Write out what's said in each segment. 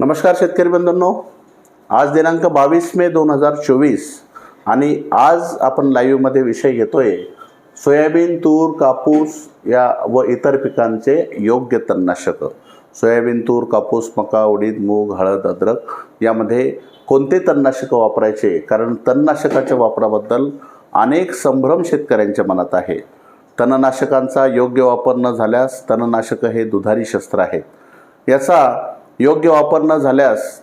नमस्कार शेतकरी बंधूंनो. आज दिनांक बावीस मे दोन हजार चोवीस आणि आज आपण लाईव्हमध्ये विषय घेतोय सोयाबीन तूर कापूस या व इतर पिकांचे योग्य तणनाशकं. सोयाबीन तूर कापूस मका उडीद मूग हळद अद्रक यामध्ये कोणते तणनाशकं वापरायचे? कारण तणनाशकाच्या वापराबद्दल अनेक संभ्रम शेतकऱ्यांच्या मनात आहे. तणनाशकांचा योग्य वापर न झाल्यास तणनाशकं हे दुधारी शस्त्र आहेत. याचा योग्य वापर न झाल्यास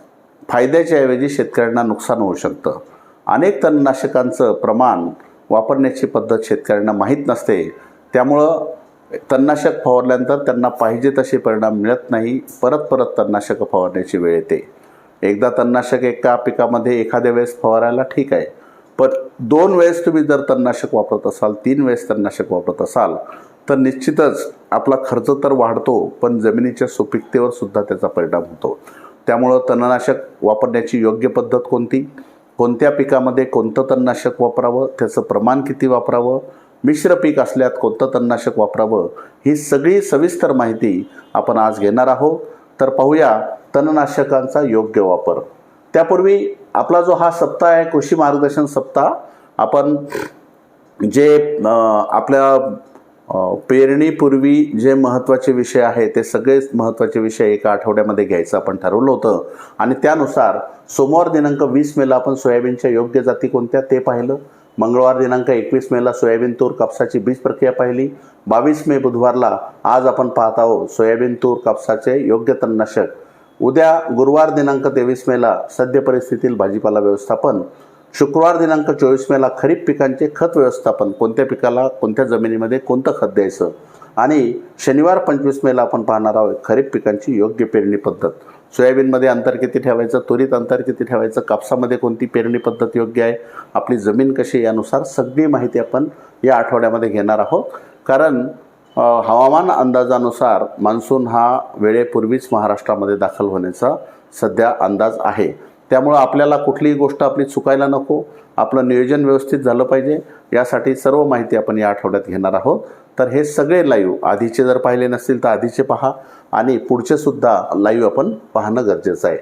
फायद्याच्या ऐवजी शेतकऱ्यांना नुकसान होऊ शकतं. अनेक तणनाशकांचं प्रमाण वापरण्याची पद्धत शेतकऱ्यांना माहीत नसते. त्यामुळं तणनाशक फवारल्यानंतर त्यांना पाहिजे तसे परिणाम मिळत नाही. परत परत तणनाशकं फवारण्याची वेळ येते. एकदा तणनाशक एका पिकामध्ये एखाद्या वेळेस फवारायला ठीक आहे. पण दोन वेळेस तुम्ही जर तणनाशक वापरत असाल तीन वेळेस तणनाशक वापरत असाल तर निश्चितच आपला खर्च तर वाढतो पण जमिनीच्या सुपीकतेवर सुद्धा त्याचा परिणाम होतो. त्यामुळं तणनाशक वापरण्याची योग्य पद्धत कोणती? कोणत्या पिकामध्ये कोणतं तणनाशक वापरावं? त्याचं प्रमाण किती वापरावं? मिश्र पीक असल्यात कोणतं तणनाशक वापरावं? ही सगळी सविस्तर माहिती आपण आज घेणार आहोत. तर पाहूया तणनाशकांचा योग्य वापर. त्यापूर्वी आपला जो हा सप्ताह आहे कृषी मार्गदर्शन सप्ताह आपण जे आपल्या पेरणीपूर्वी जे महत्त्वाचे विषय आहे ते सगळेच महत्त्वाचे विषय एका आठवड्यामध्ये घ्यायचं आपण ठरवलं होतं. आणि त्यानुसार सोमवार दिनांक वीस मेला आपण सोयाबीनच्या योग्य जाती कोणत्या ते पाहिलं. मंगळवार दिनांक एकवीस मेला सोयाबीन तूर कापसाची बीज प्रक्रिया पाहिली. बावीस मे बुधवारला आज आपण पाहत आहोत सोयाबीन तूर कापसाचे योग्य तणनाशक. उद्या गुरुवार दिनांक तेवीस मेला सद्य परिस्थितीतील भाजीपाला व्यवस्थापन. शुक्रवार दिनांक चोवीस मेला खरीप पिकांचे खत व्यवस्थापन कोणत्या पिकाला कोणत्या जमिनीमध्ये कोणतं खत द्यायचं? आणि शनिवार पंचवीस मेला आपण पाहणार आहोत खरीप पिकांची योग्य पेरणी पद्धत. सोयाबीनमध्ये अंतर किती ठेवायचं? त्वरित अंतर किती ठेवायचं? कापसामध्ये कोणती पेरणी पद्धत योग्य आहे? आपली जमीन कशी यानुसार सगळी माहिती आपण या आठवड्यामध्ये घेणार आहोत. कारण हवामान अंदाजानुसार मान्सून हा वेळेपूर्वीच महाराष्ट्रामध्ये दाखल होण्याचा सध्या अंदाज आहे. त्यामुळं आपल्याला कुठलीही गोष्ट आपली चुकायला नको. आपलं नियोजन व्यवस्थित झालं पाहिजे. यासाठी सर्व माहिती आपण या आठवड्यात घेणार आहोत. तर हे सगळे लाईव्ह आधीचे जर पाहिले नसतील तर आधीचे पहा. आणि पुढचे सुद्धा लाईव्ह आपण पाहणं गरजेचं आहे.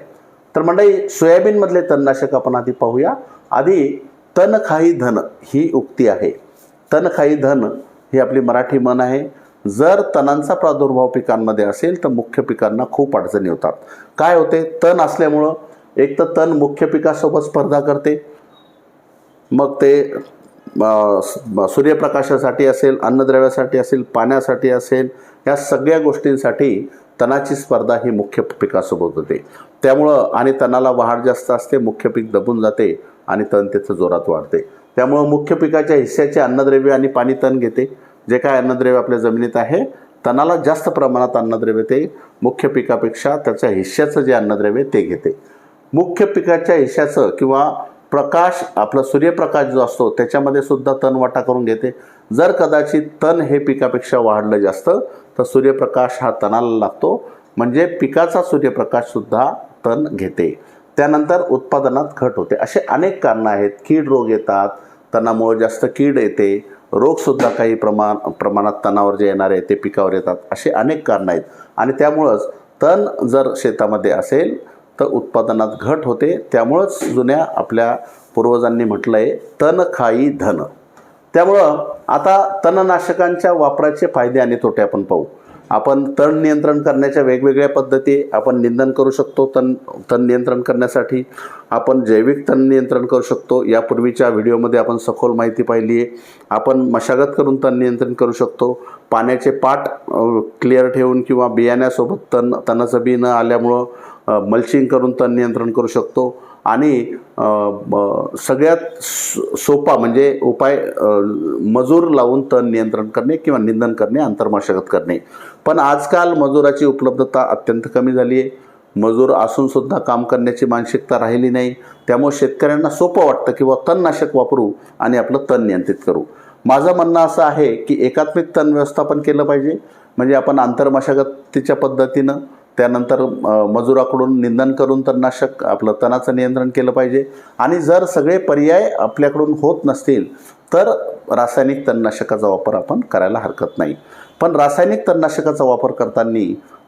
तर मंडळी सोयाबीनमधले तणनाशक आपण आधी पाहूया. आधी तन खाई धन ही उक्ती आहे. तन खाई धन ही आपली मराठी मन आहे. जर तणांचा प्रादुर्भाव पिकांमध्ये असेल तर मुख्य पिकांना खूप अडचणी होतात. काय होते? तण असल्यामुळं एक तर तण मुख्य पिकासोबत स्पर्धा करते. मग ते सूर्यप्रकाशासाठी असेल अन्नद्रव्यासाठी असेल पाण्यासाठी असेल या सगळ्या गोष्टींसाठी तणाची स्पर्धा ही मुख्य पिकासोबत होते. त्यामुळं आणि तणाला वाढ जास्त असते मुख्य पीक दबून जाते आणि तण त्याचं जोरात वाढते. त्यामुळं मुख्य पिकाच्या हिस्स्याचे अन्नद्रव्य आणि पाणी तण घेते. जे काय अन्नद्रव्य आपल्या जमिनीत आहे तणाला जास्त प्रमाणात अन्नद्रव्य ते मुख्य पिकापेक्षा त्याच्या हिश्श्याचं जे अन्नद्रव्य ते घेते. मुख्य पिकाच्या हिश्याचं किंवा प्रकाश आपला सूर्यप्रकाश जो असतो त्याच्यामध्ये सुद्धा तण वाटा करून घेते. जर कदाचित तण हे पिकापेक्षा वाढलं जास्त तर सूर्यप्रकाश हा तणाला लागतो. म्हणजे पिकाचा सूर्यप्रकाशसुद्धा तण घेते. त्यानंतर उत्पादनात घट होते. असे अनेक कारणं आहेत. कीड रोग येतात तणामुळे जास्त कीड येते. रोगसुद्धा काही प्रमाण प्रमाणात तणावर जे येणारे ते पिकावर येतात. असे अनेक कारणं आहेत. आणि त्यामुळंच तण जर शेतामध्ये असेल तर उत्पादनात घट होते त्यामुळंच जुन्या आपल्या पूर्वजांनी म्हटलं आहे तण खाई धन. त्यामुळं आता तणनाशकांच्या वापराचे फायदे आणि तोटे आपण पाहू. आपण तण नियंत्रण करण्याच्या वेगवेगळ्या पद्धती आपण निंदन करू शकतो तण तण नियंत्रण करण्यासाठी. आपण जैविक तण नियंत्रण करू शकतो. यापूर्वीच्या व्हिडिओमध्ये आपण सखोल माहिती पाहिली आहे. आपण मशागत करून तण नियंत्रण करू शकतो. पाण्याचे पाट क्लिअर ठेवून किंवा बियाण्यासोबत तण तणाचं बी न आल्यामुळं मल्चिंग करून तण नियंत्रण करू शकतो. आणि सगळ्यात सो- सोपा म्हणजे उपाय मजूर लावून तण नियंत्रण करणे किंवा निंदन करणे आंतरमशागत करणे. पण आजकाल मजुराची उपलब्धता अत्यंत कमी झाली आहे. मजूर असूनसुद्धा काम करण्याची मानसिकता राहिली नाही. त्यामुळे शेतकऱ्यांना सोपं वाटतं किंवा तणनाशक वापरू आणि आपलं तण नियंत्रित करू. माझं म्हणणं असं आहे की एकात्मिक तण व्यवस्थापन केलं पाहिजे. म्हणजे आपण आंतरमशागतीच्या पद्धतीनं त्यानंतर मजुराकडून निंदन करून तणनाशक आपलं तणाचं नियंत्रण केलं पाहिजे. आणि जर सगळे पर्याय आपल्याकडून होत नसतील तर रासायनिक तणनाशकाचा वापर आपण करायला हरकत नाही. पण रासायनिक तणनाशकाचा वापर करताना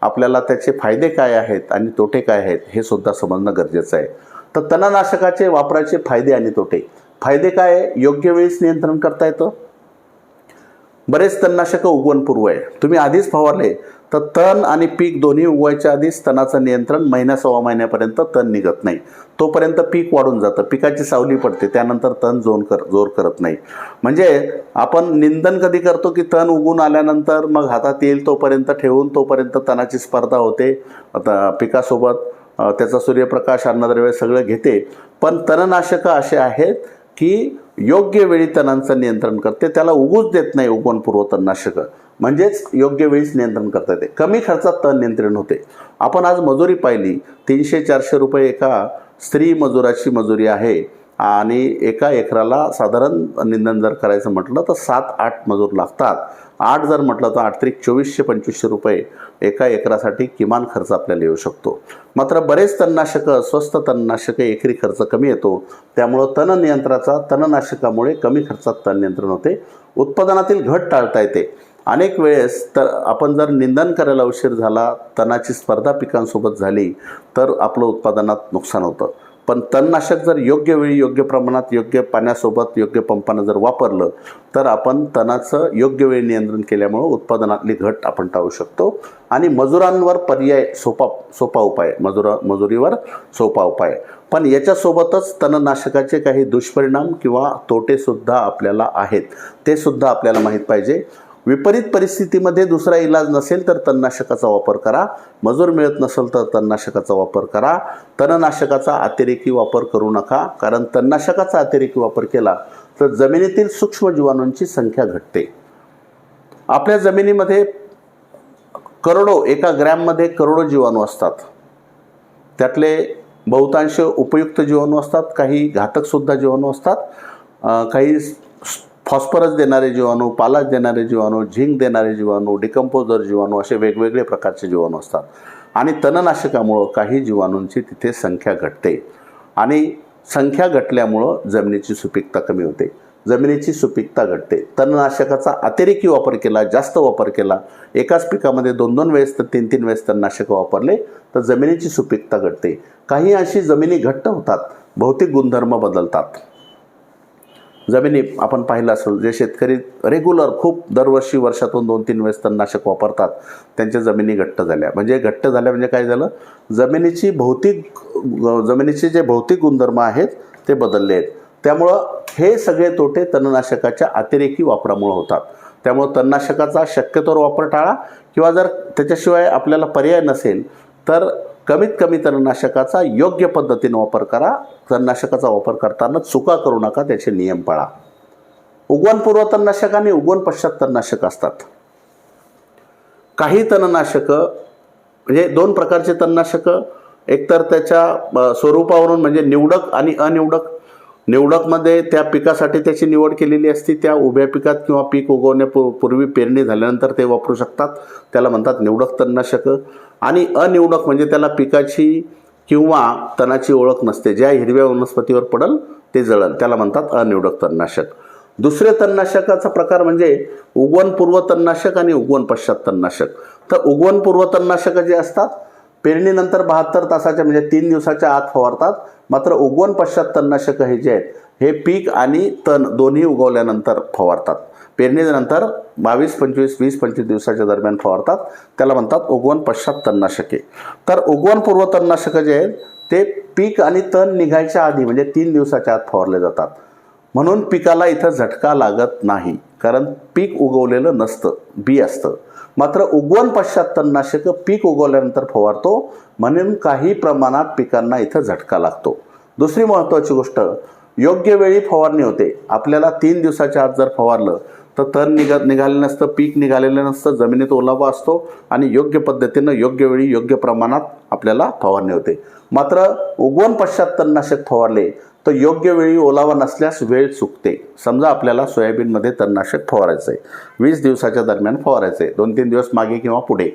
आपल्याला त्याचे फायदे काय आहेत आणि तोटे काय आहेत हे सुद्धा समजणं गरजेचं आहे. तर तणनाशकाचे वापराचे फायदे आणि तोटे. फायदे काय? आहे योग्य वेळीच नियंत्रण करता येतं. बरेच तणनाशकं उगवणपूर्व आहे. तुम्ही आधीच फवारले तर तण आणि पीक दोन्ही उगवायच्या आधीच तणाचं नियंत्रण महिन्या सव्वा महिन्यापर्यंत तण निघत नाही. तोपर्यंत पीक वाढून जातं. पिकाची सावली पडते. त्यानंतर तण जोर कर जोर करत नाही. म्हणजे आपण निंदन कधी करतो की तण उगून आल्यानंतर मग हातात येईल तोपर्यंत ठेवून तोपर्यंत तणाची स्पर्धा होते. आता पिकासोबत त्याचा सूर्यप्रकाश अन्नद्रव्य सगळं घेते. पण तणनाशकं असे आहेत की योग्य वेळी तणांचं नियंत्रण करते. त्याला उगूच देत नाही उगवणपूर्व तणनाशकं म्हणजेच योग्य वेळीच नियंत्रण करता येते. कमी खर्चात तण नियंत्रण होते. आपण आज मजुरी पाहिली. तीनशे चारशे रुपये एका स्त्री मजुराची मजुरी आहे आणि एका एकराला साधारण निंदन जर करायचं म्हटलं तर सात आठ मजूर लागतात. आठ जर म्हटलं तर आठ त्रिक चोवीसशे पंचवीसशे रुपये एका एकरासाठी किमान खर्च आपल्याला येऊ शकतो. मात्र बरेच तणनाशकं स्वस्त तणनाशकं एकरी खर्च कमी येतो. त्यामुळं तण नियंत्रणाचा तणनाशकामुळे कमी खर्चात तण नियंत्रण होते. उत्पादनातील घट टाळता येते. अनेक वेळेस तर आपण जर निंदन करायला उशीर झाला तणाची स्पर्धा पिकांसोबत झाली तर आपलं उत्पादनात नुकसान होतं. पण तणनाशक जर योग्य वेळी योग्य प्रमाणात योग्य पाण्यासोबत योग्य पंपानं जर वापरलं तर आपण तणाचं योग्य वेळी नियंत्रण केल्यामुळं उत्पादनातली घट आपण टाळू शकतो. आणि मजुरांवर पर्याय सोपा सोपा उपाय मजुरा मजुरीवर सोपा उपाय. पण याच्यासोबतच तणनाशकाचे काही दुष्परिणाम किंवा तोटेसुद्धा आपल्याला आहेत. ते सुद्धा आपल्याला माहीत पाहिजे. विपरीत परिस्थितीमध्ये दुसरा इलाज नसेल तर तणनाशकाचा वापर करा. मजूर मिळत नसेल तर तणनाशकाचा वापर करा. तणनाशकाचा अतिरेकी वापर करू नका. कारण तणनाशकाचा अतिरेकी वापर केला तर जमिनीतील सूक्ष्म जीवाणूंची संख्या घटते. आपल्या जमिनीमध्ये करोडो एका ग्रॅममध्ये करोडो जीवाणू असतात. त्यातले बहुतांश उपयुक्त जीवाणू असतात. काही घातकसुद्धा जीवाणू असतात. काही फॉस्फरस देणारे जीवाणू पालाश देणारे जीवाणू झिंक देणारे जीवाणू डिकम्पोजर जीवाणू असे वेगवेगळे प्रकारचे जीवाणू असतात. आणि तणनाशकामुळं काही जीवाणूंची तिथे संख्या घटते. आणि संख्या घटल्यामुळं जमिनीची सुपीकता कमी होते. जमिनीची सुपीकता घटते. तणनाशकाचा अतिरेकी वापर केला जास्त वापर केला. एकाच पिकामध्ये दोन दोन वेळेस तर तीन तीन वेळेस तणनाशकं वापरले तर जमिनीची सुपीकता घटते. काही अंशी जमिनी घट्ट होतात भौतिक गुणधर्म बदलतात. जमिनी आपण पाहिलं असेल जे शेतकरी रेग्युलर खूप दरवर्षी वर्षातून दोन तीन वेळेस तणनाशक वापरतात त्यांच्या जमिनी घट्ट झाल्या. म्हणजे घट्ट झाल्या म्हणजे काय झालं? जमिनीची भौतिक जमिनीचे जे भौतिक गुणधर्म आहेत ते बदलले आहेत. त्यामुळं हे सगळे तोटे तणनाशकाच्या अतिरेकी वापरामुळे होतात. त्यामुळं तणनाशकाचा शक्यतोवर वापर टाळा किंवा जर त्याच्याशिवाय आपल्याला पर्याय नसेल तर कमीत कमी तणनाशकाचा योग्य पद्धतीने वापर करा. तणनाशकाचा वापर करताना चुका करू नका त्याचे नियम पाळा. उगवणपूर्व तणनाशक आणि उगवण पश्चात तणनाशक असतात. काही तणनाशकं म्हणजे दोन प्रकारचे तणनाशकं एकतर त्याच्या स्वरूपावरून म्हणजे निवडक आणि अनिवडक निवडकमध्ये त्या पिकासाठी त्याची निवड केलेली असते त्या उभ्या पिकात किंवा पीक उगवण्यापूर्वी पूर्वी पेरणी झाल्यानंतर ते वापरू शकतात. त्याला म्हणतात निवडक तणनाशक. आणि अनिवडक म्हणजे त्याला पिकाची किंवा तणाची ओळख नसते. ज्या हिरव्या वनस्पतीवर पडल ते जळल. त्याला म्हणतात अनिवडक तणनाशक. दुसरे तणनाशकाचा प्रकार म्हणजे उगवणपूर्व तणनाशक आणि उगवण पश्चात तणनाशक. तर उगवणपूर्व तणनाशकं जे असतात पेरणीनंतर बहात्तर तासाच्या म्हणजे तीन दिवसाच्या आत फवारतात. मात्र उगवण पश्चात तणनाशक हे जे आहेत हे पीक आणि तण दोन्ही उगवल्यानंतर फवारतात. पेरणीनंतर बावीस पंचवीस वीस पंचवीस दिवसाच्या दरम्यान फवारतात. त्याला म्हणतात उगवण पश्चात तणनाशके. तर उगवणपूर्व तणनाशकं जे आहेत ते पीक आणि तण निघायच्या आधी म्हणजे तीन दिवसाच्या आत फवारले जातात. म्हणून पिकाला इथं झटका लागत नाही कारण पीक उगवलेलं नसतं बी असतं. मात्र उगवण पश्चात तणनाशकं पीक उगवल्यानंतर फवारतो म्हणून काही प्रमाणात पिकांना इथं झटका लागतो. दुसरी महत्त्वाची गोष्ट योग्य वेळी फवारणी होते. आपल्याला तीन दिवसाच्या आत जर फवारलं तर तण निघा निघालेलं नसतं पीक निघालेलं नसतं जमिनीत ओलावा असतो आणि योग्य पद्धतीनं योग्य वेळी योग्य प्रमाणात आपल्याला फवारणी होते. मात्र उगवण पश्चात तणनाशक फवारले तर योग्य वेळी ओलावा नसल्यास वेळ चुकते. समजा आपल्याला सोयाबीनमध्ये तणनाशक फवारायचं आहे वीस दिवसाच्या दरम्यान फवारायचं आहे दोन तीन दिवस मागे किंवा पुढे.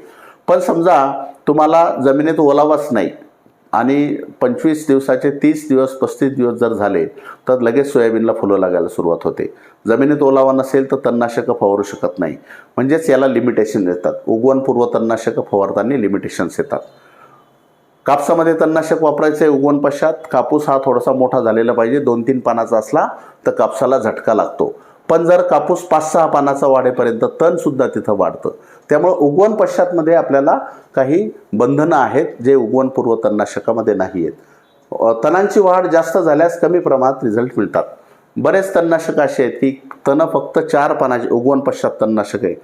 पण समजा तुम्हाला जमिनीत ओलावाच नाही आणि पंचवीस दिवसाचे तीस दिवस पस्तीस दिवस जर झाले तर लगेच सोयाबीनला फुलं लागायला सुरुवात होते. जमिनीत ओलावा नसेल तर तणनाशकं फवारू शकत नाही. म्हणजेच याला लिमिटेशन येतात उगवणपूर्व तणनाशकं फवारताना लिमिटेशन्स येतात. कापसामध्ये तणनाशक वापरायचं आहे उगवण पश्चात. कापूस हा थोडासा मोठा झालेला पाहिजे. दोन तीन पानाचा असला तर कापसाला झटका लागतो. पण जर कापूस पाच सहा पानाचा वाढेपर्यंत तणसुद्धा तिथं वाढतं. त्यामुळं उगवण पश्चातमध्ये आपल्याला काही बंधनं आहेत जे उगवणपूर्व तणनाशकामध्ये नाही आहेत तणांची वाढ जास्त झाल्यास कमी प्रमाणात रिझल्ट मिळतात. बरेच तणनाशक असे आहेत की तण फक्त चार पानाचे उगवण पश्चात तणनाशक आहे.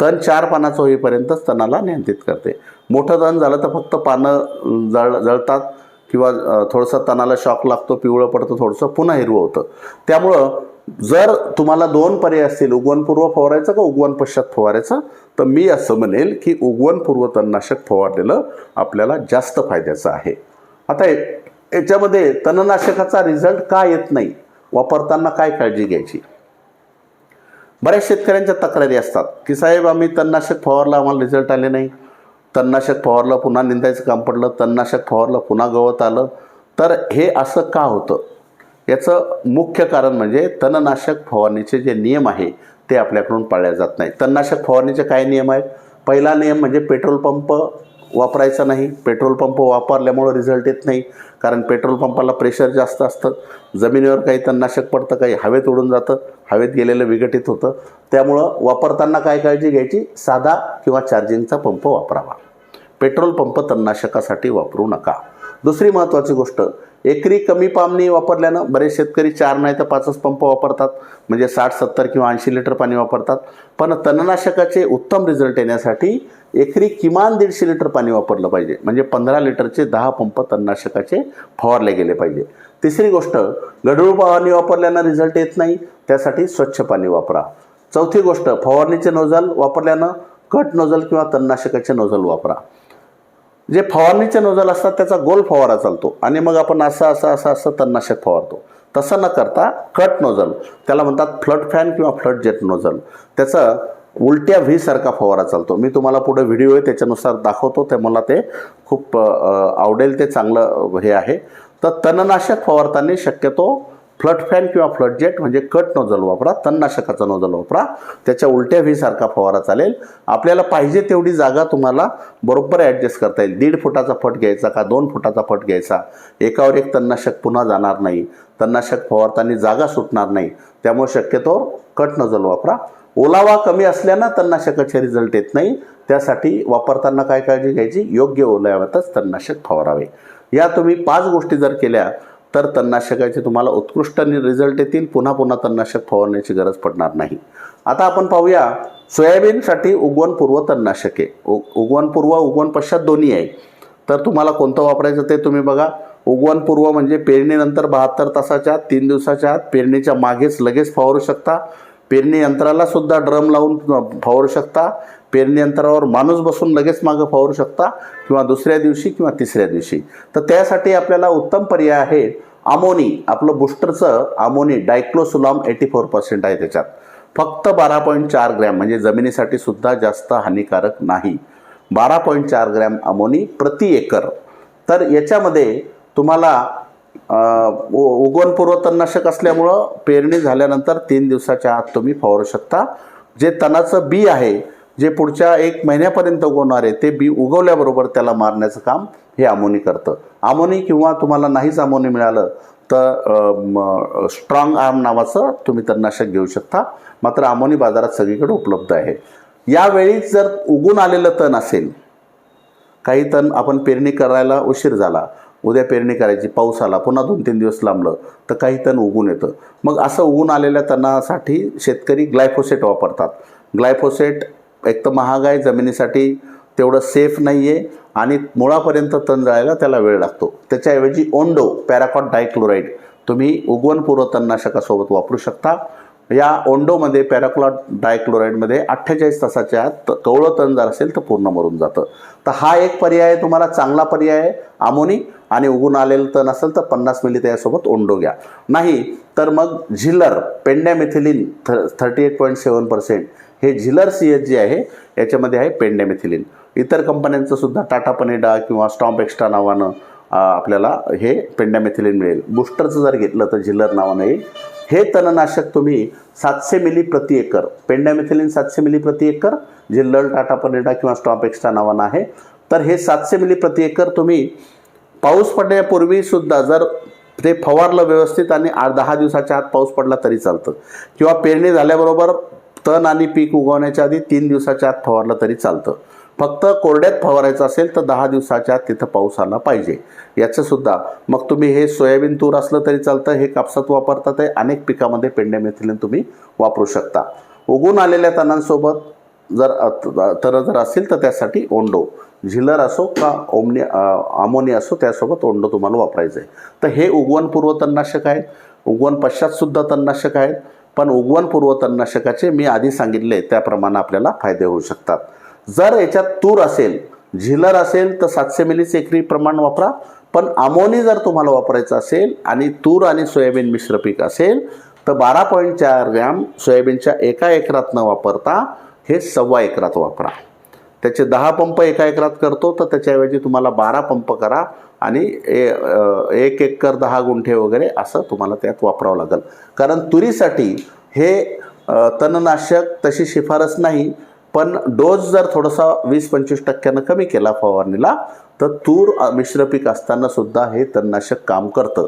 तण चार पानाचं होईपर्यंतच तणाला नियंत्रित करते. मोठं तण झालं तर फक्त पानं जळ जळतात किंवा थोडंसं तणाला शॉक लागतो पिवळं पडतं थोडंसं पुन्हा हिरवं होतं. त्यामुळं जर तुम्हाला दोन पर्याय असतील उगवणपूर्व फवारायचं का उगवण पश्चात फवारायचं तर मी असं म्हणेल की उगवणपूर्व तणनाशक फवारलेलं आपल्याला जास्त फायद्याचं आहे. आता याच्यामध्ये तणनाशकाचा रिझल्ट का येत नाही? वापरताना काय काळजी घ्यायची? बऱ्याच शेतकऱ्यांच्या तक्रारी असतात की साहेब आम्ही तणनाशक फवारलं आम्हाला रिझल्ट आले नाही. तणनाशक फवारलं पुन्हा निंदायचं काम पडलं तणनाशक फवारलं पुन्हा गवत आलं तर हे असं का होतं? याचं मुख्य कारण म्हणजे तणनाशक फवारणीचे जे नियम आहे ते आपल्याकडून पाळल्या जात नाही. तणनाशक फवारणीचे काय नियम आहेत? पहिला नियम म्हणजे पेट्रोल पंप वापरायचा नाही. पेट्रोल पंप वापरल्यामुळं रिझल्ट येत नाही कारण पेट्रोल पंपाला प्रेशर जास्त असतं. जमिनीवर काही तणनाशक पडतं काही हवेत उडून जातं हवेत गेलेलं विघटित होतं. त्यामुळं वापरताना काय काळजी घ्यायची? साधा किंवा चार्जिंगचा पंप वापरावा. पेट्रोल पंप तणनाशकासाठी वापरू नका. दुसरी महत्त्वाची गोष्ट एकरी कमी पामणी वापरल्यानं बरेच शेतकरी चार नाही तर पाचच पंप वापरतात म्हणजे साठ सत्तर किंवा ऐंशी लिटर पाणी वापरतात. पण तणनाशकाचे उत्तम रिझल्ट येण्यासाठी एकरी किमान दीडशे लिटर पाणी वापरलं पाहिजे म्हणजे पंधरा लिटरचे दहा पंप तणनाशकाचे फवारले गेले पाहिजे. तिसरी गोष्ट गढूळ पाणी वापरल्यानं रिझल्ट येत नाही त्यासाठी स्वच्छ पाणी वापरा. चौथी गोष्ट फवारणीचे नोझल वापरल्यानं कट नोझल किंवा तणनाशकाचे नोझल वापरा. जे फवारणीचे नोजल असतात त्याचा गोल फवारा चालतो. आणि मग आपण असं असं असं असं तणनाशक फवारतो. तसं न करता कट नोझल त्याला म्हणतात फ्लड फॅन किंवा फ्लड जेट नोझल त्याचं उलट्या व्ही सारखा फवारा चालतो. मी तुम्हाला पुढे व्हिडिओ आहे त्याच्यानुसार दाखवतो. ते मला ते खूप आवडेल ते चांगलं हे आहे. तर तणनाशक फवारताना शक्यतो फ्लड फॅन किंवा फ्लडजेट म्हणजे कट नोजल वापरा तणनाशकाचा नोजल वापरा. त्याच्या उलट्या व्हीसारखा फवारा चालेल. आपल्याला पाहिजे तेवढी जागा तुम्हाला बरोबर ॲडजस्ट करता येईल. दीड फुटाचा फट घ्यायचा का दोन फुटाचा फट घ्यायचा? एकावर एक तणनाशक पुन्हा जाणार नाही. तणनाशक फवारताना जागा सुटणार नाही. त्यामुळे शक्यतो कट नोजल वापरा. ओलावा कमी असल्यानं तणनाशकाचे रिझल्ट येत नाही. त्यासाठी वापरताना काय काळजी घ्यायची? योग्य ओलाव्यातच तणनाशक फवारावे. या तुम्ही पाच गोष्टी जर केल्या तर तणनाशकाचे तुम्हाला उत्कृष्ट रिझल्ट येतील. पुन्हा पुन्हा तणनाशक फवारण्याची गरज पडणार नाही. आता आपण पाहूया सोयाबीनसाठी उगवणपूर्व तणनाशके. उ उगवणपूर्व उगवण पश्चात दोन्ही आहे. तर तुम्हाला कोणतं वापरायचं ते तुम्ही बघा. उगवणपूर्व म्हणजे पेरणीनंतर बहात्तर तासाच्या तीन दिवसाच्या आत पेरणीच्या मागेच लगेच फवारू शकता. पेरणी यंत्राला सुद्धा ड्रम लावून फवारू शकता. पेरणी अंतरावर माणूस बसून लगेच मागं फवारू शकता किंवा दुसऱ्या दिवशी किंवा तिसऱ्या दिवशी. तर त्यासाठी आपल्याला उत्तम पर्याय आहे आमोनी आपलं बुस्टरचं आमोनी डायक्लोसुलाम एटी फोर पर्सेंट आहे त्याच्यात. फक्त बारा पॉईंट चार ग्रॅम म्हणजे जमिनीसाठी सुद्धा जास्त हानिकारक नाही. बारा पॉईंट चार ग्रॅम अमोनी प्रति एकर. तर याच्यामध्ये तुम्हाला उ- उगवणपूर्व तणनाशक असल्यामुळं पेरणी झाल्यानंतर तीन दिवसाच्या आत तुम्ही फवारू शकता. जे तणाचं बी आहे जे पुढच्या एक महिन्यापर्यंत उगवणार आहे ते बी उगवल्याबरोबर त्याला मारण्याचं काम हे आमोनी करतं. आमोनी किंवा तुम्हाला नाहीच आमोनी मिळालं तर स्ट्रॉंग आर्म नावाचं तुम्ही तणनाशक घेऊ शकता. मात्र आमोनी बाजारात सगळीकडे उपलब्ध आहे. यावेळी जर उगून आलेलं तण असेल काही तण आपण पेरणी करायला उशीर झाला उद्या पेरणी करायची पाऊस आला पुन्हा दोन तीन दिवस लांबलं तर काही तण उगून येतं. मग असं उगून आलेल्या तणासाठी शेतकरी ग्लायफोसेट वापरतात. ग्लायफोसेट एक तर महाग आहे जमिनीसाठी तेवढं सेफ नाही आहे आणि मुळापर्यंत तण जायला त्याला वेळ लागतो. त्याच्याऐवजी ओंडो पॅराकॉट डायक्लोराईड तुम्ही उगवणपूर्व तणनाशकासोबत वापरू शकता. या ओंडोमध्ये पॅराक्लॉट डायक्लोराईडमध्ये अठ्ठेचाळीस तासाच्या आत त- कवळं तण जर असेल तर पूर्ण मरून जातं. तर हा एक पर्याय तुम्हाला चांगला पर्याय आहे आमोनी आणि उगून आलेलं तण असेल तर पन्नास मिली त्याच्यासोबत ओंडो घ्या. नाही तर मग झिलर पेंडॅमिथिलिन थ thirty eight point seven percent हे झिलर सी एच जे आहे याच्यामध्ये आहे पेंडॅमिथिलिन. इतर कंपन्यांचं सुद्धा टाटा पनेडा किंवा स्टॉम्प एक्स्ट्रा नावानं आपल्याला हे पेंडामेथिलिन मिळेल. बुस्टरचं जर घेतलं तर झिलर नावानं येईल हे तणनाशक तुम्ही सातशे मिली प्रति एकर पेंडामेथिलिन सातशे मिली प्रति एकर झिल्लर टाटा पनेडा किंवा स्टॉम्प एक्स्ट्रा नावानं आहे तर हे सातशे मिली प्रति एकर तुम्ही पाऊस पडण्यापूर्वी सुद्धा जर ते फवारलं व्यवस्थित आणि आठ दहा दिवसाच्या आत पाऊस पडला तरी चालतं. किंवा पेरणी झाल्याबरोबर तण आणि पीक उगवण्याच्या आधी तीन दिवसाच्या आत फवारलं तरी चालतं. फक्त कोरड्यात फवारायचं असेल तर दहा दिवसाच्या आत तिथं पाऊस आला पाहिजे. याचंसुद्धा मग तुम्ही हे सोयाबीन तूर असलं तरी चालतं हे कापसात वापरतात ते अनेक पिकामध्ये पेंडेमेथिलिन तुम्ही वापरू शकता. उगून आलेल्या तणांसोबत जर तर जर असेल तर त्यासाठी ओंडो. झिलर असो का ओमनी आमोनी असो त्यासोबत ओंडो तुम्हाला वापरायचं आहे तर हे उगवणपूर्व तणनाशक आहेत. उगवण पश्चातसुद्धा तणनाशक आहेत. पण उगवणपूर्व तणनाशकाचे मी आधी सांगितले त्याप्रमाणे आपल्याला फायदे होऊ शकतात. जर याच्यात तूर असेल झिलर असेल तर सातशे मिलीच एकरी प्रमाण वापरा. पण आमोनी जर तुम्हाला वापरायचं असेल आणि तूर आणि सोयाबीन मिश्र पीक असेल तर बारा पॉईंट चार ग्रॅम सोयाबीनच्या एका एकरात न वापरता हे सव्वा एकरात वापरा. त्याचे दहा पंप एका एकरात करतो तर त्याच्याऐवजी तुम्हाला बारा पंप करा. आणि ए- एक एकर दहा गुंठे वगैरे असं तुम्हाला त्यात वापरावं लागेल. कारण तुरीसाठी हे तणनाशक तशी शिफारस नाही पण डोस जर थोडासा वीस पंचवीस टक्क्यानं कमी केला फवारणीला तर तूर मिश्र पीक असताना सुद्धा हे तणनाशक काम करतं.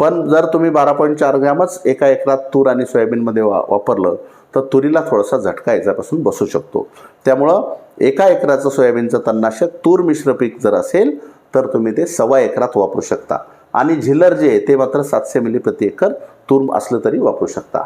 पण जर तुम्ही बारा पॉईंट चार ग्रॅमच एका एकरात तूर आणि सोयाबीनमध्ये वा वापरलं तर तुरीला थोडासा झटका याच्यापासून बसू शकतो. त्यामुळं एका एकराचं सोयाबीनचं तणनाशक तूर मिश्र पीक जर असेल तर तुम्ही ते सव्वा एकरात वापरू शकता. आणि झिलर जे आहे ते मात्र सातशे मिली प्रति एकर तूर असलं तरी वापरू शकता.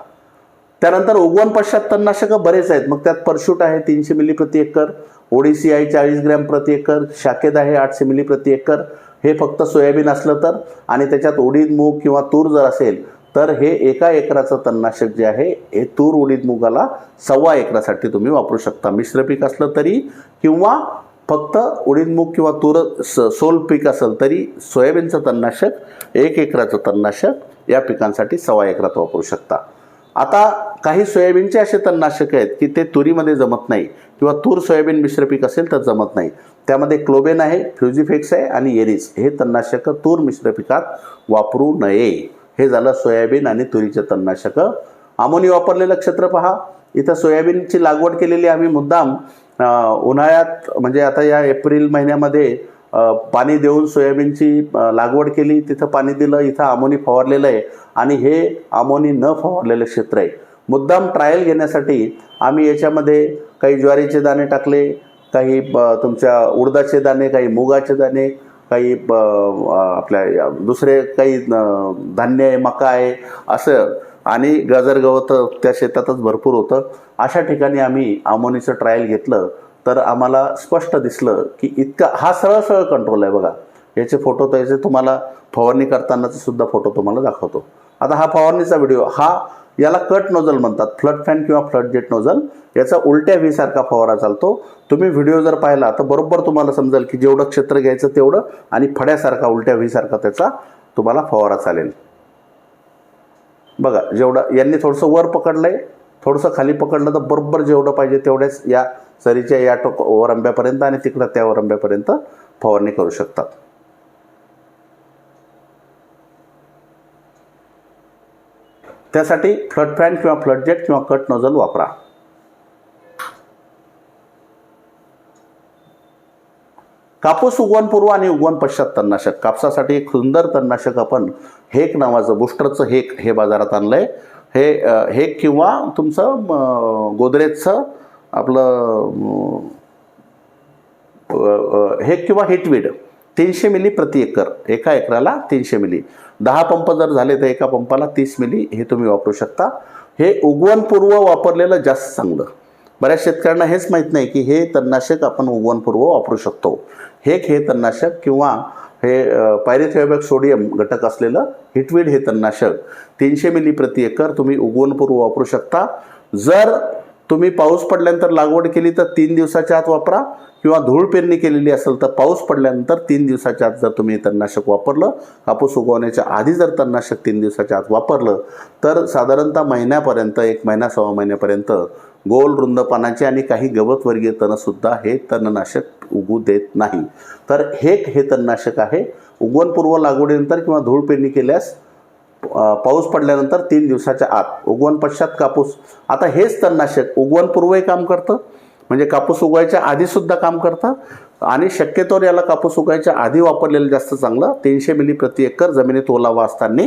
त्यानंतर उगवण पश्चात तणनाशकं बरेच आहेत. मग त्यात परशूट आहे तीनशे मिली प्रति एकर ओडिसी आहे चाळीस ग्रॅम प्रति एकर शाकेद आहे आठशे मिली प्रति एकर. हे फक्त सोयाबीन असलं तर आणि त्याच्यात उडीद मूग किंवा तूर जर असेल तर हे एका एकराचं तणनाशक जे आहे हे तूर उडीद मुगाला सव्वा एकरासाठी तुम्ही वापरू शकता. मिश्र पीक असलं तरी किंवा फक्त उडीदमूग किंवा तूर स सोल पीक असेल तरी सोयाबीनचं तणनाशक एक एकराचं तणनाशक या पिकांसाठी सव्वा एकरात वापरू शकता. आता काही सोयाबीनचे असे तणनाशक आहेत की ते तुरीमध्ये जमत नाही किंवा तूर सोयाबीन मिश्र पीक असेल तर जमत नाही. त्यामध्ये क्लोबेन आहे फ्युजिफेक्स आहे आणि एरिस हे तणनाशकं तूर मिश्र पिकात वापरू नये. हे झालं सोयाबीन आणि तुरीचे तणनाशकं. आमोनी वापरलेलं क्षेत्र पहा. इथं सोयाबीनची लागवड केलेली आम्ही मुद्दाम उन्हाळ्यात म्हणजे आता या एप्रिल महिन्यामध्ये पाणी देऊन सोयाबीनची लागवड केली तिथं पाणी दिलं इथं आमोनी फवारलेलं आहे. आणि हे आमोनी न फवारलेलं क्षेत्र आहे. मुद्दाम ट्रायल घेण्यासाठी आम्ही याच्यामध्ये काही ज्वारीचे दाणे टाकले काही तुमच्या उडदाचे दाणे काही मुगाचे दाणे काही आपल्या दुसरे काही धान्य आहे मका आहे असं आणि गाजर गवत त्या शेतातच भरपूर होतं. अशा ठिकाणी आम्ही आमोनीचं ट्रायल घेतलं तर आम्हाला स्पष्ट दिसलं की इतका हा सरळ सरळ कंट्रोल आहे बघा. याचे फोटो तर याचे तुम्हाला फवारणी करतानाचे सुद्धा फोटो तुम्हाला दाखवतो. आता हा फवारणीचा व्हिडिओ हा याला कट नोजल म्हणतात. फ्लड फॅन किंवा फ्लड जेट नोजल याचा उलट्या व्हीसारखा फवारा चालतो. तुम्ही व्हिडिओ जर पाहिला तर बरोबर तुम्हाला समजेल की जेवढं क्षेत्र घ्यायचं तेवढं आणि फड्यासारखा उलट्या व्हीसारखा त्याचा तुम्हाला फवारा चालेल. बघा जेवढं यांनी थोडंसं वर पकडलं आहे थोडंसं खाली पकडलं तर बरोबर जेवढं पाहिजे तेवढ्याच या सरीच्या या टोक वरंब्यापर्यंत आणि तिकडं त्या वरंब्यापर्यंत फवारणी करू शकतात. त्यासाठी फ्लड फॅन किंवा फ्लड जेट किंवा कट नोजल वापरा. कापूस उगवणपूर्व आणि उगवण पश्चात तणनाशक. कापसासाठी एक सुंदर तणनाशक आपण हेक नावाचं बुस्टरचं हेक हे बाजारात आणलंय. हे हेक किंवा तुमचं गोदरेजचं आपलं हेक किंवा हिटवीड. तीनशे मिली प्रति एकर. एका एकराला तीनशे मिली. दहा पंप जर झाले तर एका पंपाला तीस मिली हे तुम्ही वापरू शकता. हे उगवणपूर्व वापरलेलं जास्त चांगलं. बऱ्याच शेतकऱ्यांना हेच माहीत नाही की हे तणनाशक आपण उगवणपूर्व वापरू शकतो. हेक हे तणनाशक किंवा हे पायरिथेबॅक सोडियम घटक असलेलं हिटवीड हे तणनाशक तीनशे मिली प्रति एकर तुम्ही उगवणपूर्व वापरू शकता. जर तुम्ही पाऊस पडल्यानंतर लागवड केली तर तीन दिवसाच्या आत वापरा किंवा धूळ पेरणी केलेली असेल तर पाऊस पडल्यानंतर तीन दिवसाच्या आत जर तुम्ही तणनाशक वापरलं कापूस उगवण्याच्या आधी जर तणनाशक तीन दिवसाच्या आत वापरलं तर साधारणतः महिन्यापर्यंत एक महिना सव्वा महिन्यापर्यंत गोल रुंद पानाचे आणि काही गवतवर्गीय तणसुद्धा हे तणनाशक उगू देत नाही. तर हेक हे तणनाशक आहे. उगवणपूर्व लागवडीनंतर किंवा धूळ पेरणी केल्यास पाऊस पडल्यानंतर तीन दिवसाच्या आत. उगवण पश्चात कापूस. आता हेच तणनाशक उगवणपूर्वही काम करतं. म्हणजे कापूस उगवायच्या आधीसुद्धा काम करतं. आणि शक्यतोवर याला कापूस उगवायच्या आधी वापरलेलं जास्त चांगलं. तीनशे मिली प्रति एकर जमिनीत ओलावा असताना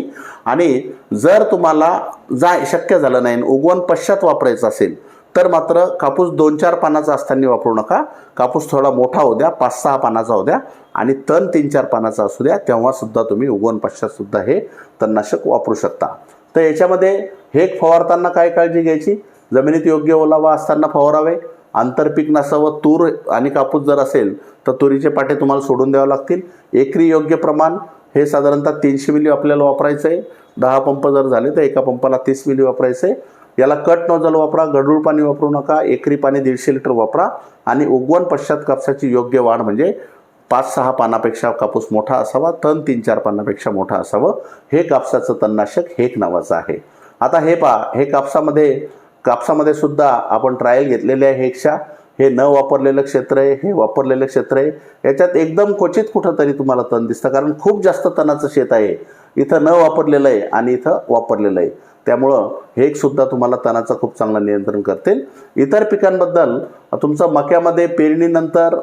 आणि जर तुम्हाला जा शक्य झालं नाही उगवण पश्चात वापरायचं असेल तर मात्र कापूस दोन चार पानाचा असताना वापरू नका. कापूस थोडा मोठा होऊ द्या पाच सहा पानाचा होऊ द्या आणि तण तीन चार पानाचा असू द्या तेव्हासुद्धा तुम्ही उगवण पश्चातसुद्धा हे तणनाशक वापरू शकता. तर याच्यामध्ये हे फवारताना काय काळजी घ्यायची? जमिनीत योग्य ओलावा असताना फवारावे. आंतरपीक नसावं तूर आणि कापूस जर असेल तर तुरीचे पाटे तुम्हाला सोडून द्यावे लागतील. एकरी योग्य प्रमाण हे साधारणतः तीनशे मिली आपल्याला वापरायचं आहे दहा पंप जर झाले तर एका पंपाला तीस मिली वापरायचं आहे याला कट नोजल वापरा गडूळ पाणी वापरू नका एकरी पाणी दीडशे लिटर वापरा आणि उगवण पश्चात कापसाची योग्य वाढ म्हणजे पाच सहा पानापेक्षा कापूस मोठा असावा तण तीन चार पानापेक्षा मोठा असावं. हे कापसाचं तणनाशक हेक नावाचं आहे. आता हे पहा हे कापसामध्ये कापसामध्ये सुद्धा आपण ट्रायल घेतलेले आहे हेकच्या हे न वापरलेलं क्षेत्र आहे हे वापरलेलं क्षेत्र आहे. याच्यात एकदम क्वचित कुठंतरी तुम्हाला तण दिसतं कारण खूप जास्त तणाचं शेत आहे. इथं न वापरलेलं आहे आणि इथं वापरलेलं आहे. त्यामुळं हे सुद्धा तुम्हाला तणाचं खूप चांगलं नियंत्रण करतील. इतर पिकांबद्दल तुमचं मक्यामध्ये पेरणीनंतर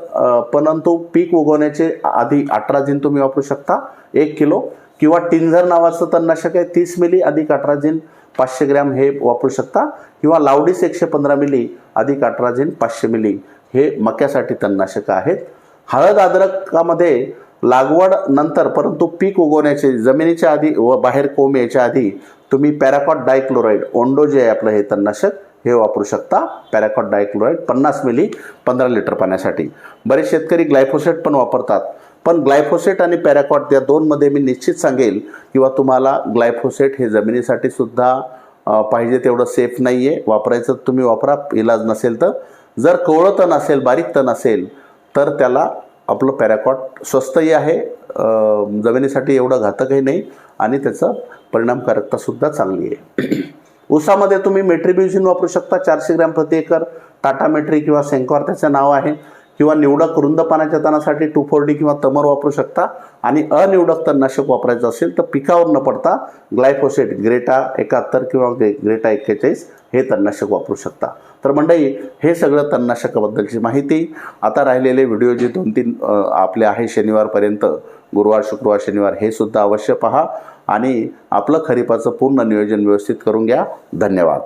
परंतु पीक उगवण्याचे आधी अठरा जिन तुम्ही वापरू शकता एक किलो. किंवा टिंझर नावाचं तणनाशक आहे तीस मिली अधिक अठरा जिन पाचशे ग्रॅम हे वापरू शकता. किंवा लावडीस एकशे पंधरा मिली अधिक अठरा जिन पाचशे मिली हे मक्यासाठी तणनाशकं आहेत. हळद अद्रकामध्ये लागवड नंतर परंतु पीक उगवण्याचे जमिनीच्या आधी व बाहेर कोंब यायच्या आधी तुम्ही पॅराकॉट डायक्लोराईड ओंडो जे आहे आपलं हे तणनाशक हे वापरू शकता. पॅराकॉट डायक्लोराईड पन्नास मिली पंधरा लिटर पाण्यासाठी. बरेच शेतकरी ग्लायफोसेट पण वापरतात. पण ग्लायफोसेट आणि पॅराकॉट या दोनमध्ये मी निश्चित सांगेल किंवा तुम्हाला ग्लायफोसेट हे जमिनीसाठी सुद्धा पाहिजे तेवढं सेफ नाही आहे वापरायचं तुम्ही वापरा. इलाज नसेल तर. जर कोवळं तण असेल बारीक तण असेल तर त्याला आपलं पॅराकॉट स्वस्तही आहे जमिनीसाठी एवढं घातकही नाही आणि त्याचं परिणामकारकतासुद्धा चांगली आहे. ऊसामध्ये तुम्ही मेट्रिब्युझिन वापरू शकता चारशे ग्रॅम प्रति एकर टाटा मेट्री किंवा सेंकॉर त्याचं नाव आहे किंवा निवडक रुंद पाण्याच्या तणासाठी टू फोर डी किंवा तमर वापरू शकता आणि अनिवडक तणनाशक वापरायचं असेल तर पिकावर न पडता ग्लायफोसेट ग्रेटा एकाहत्तर किंवा ग्रे- ग्रेटा एक्केचाळीस हे तणनाशक वापरू शकता. तर मंडळी हे सगळं तणनाशकाबद्दलची माहिती. आता राहिलेले व्हिडिओ जे दोन तीन आपले आहे शनिवारपर्यंत गुरुवार शुक्रवार शनिवार हे सुद्धा अवश्य पहा आणि आपलं खरीपाचं पूर्ण नियोजन व्यवस्थित करून घ्या. धन्यवाद.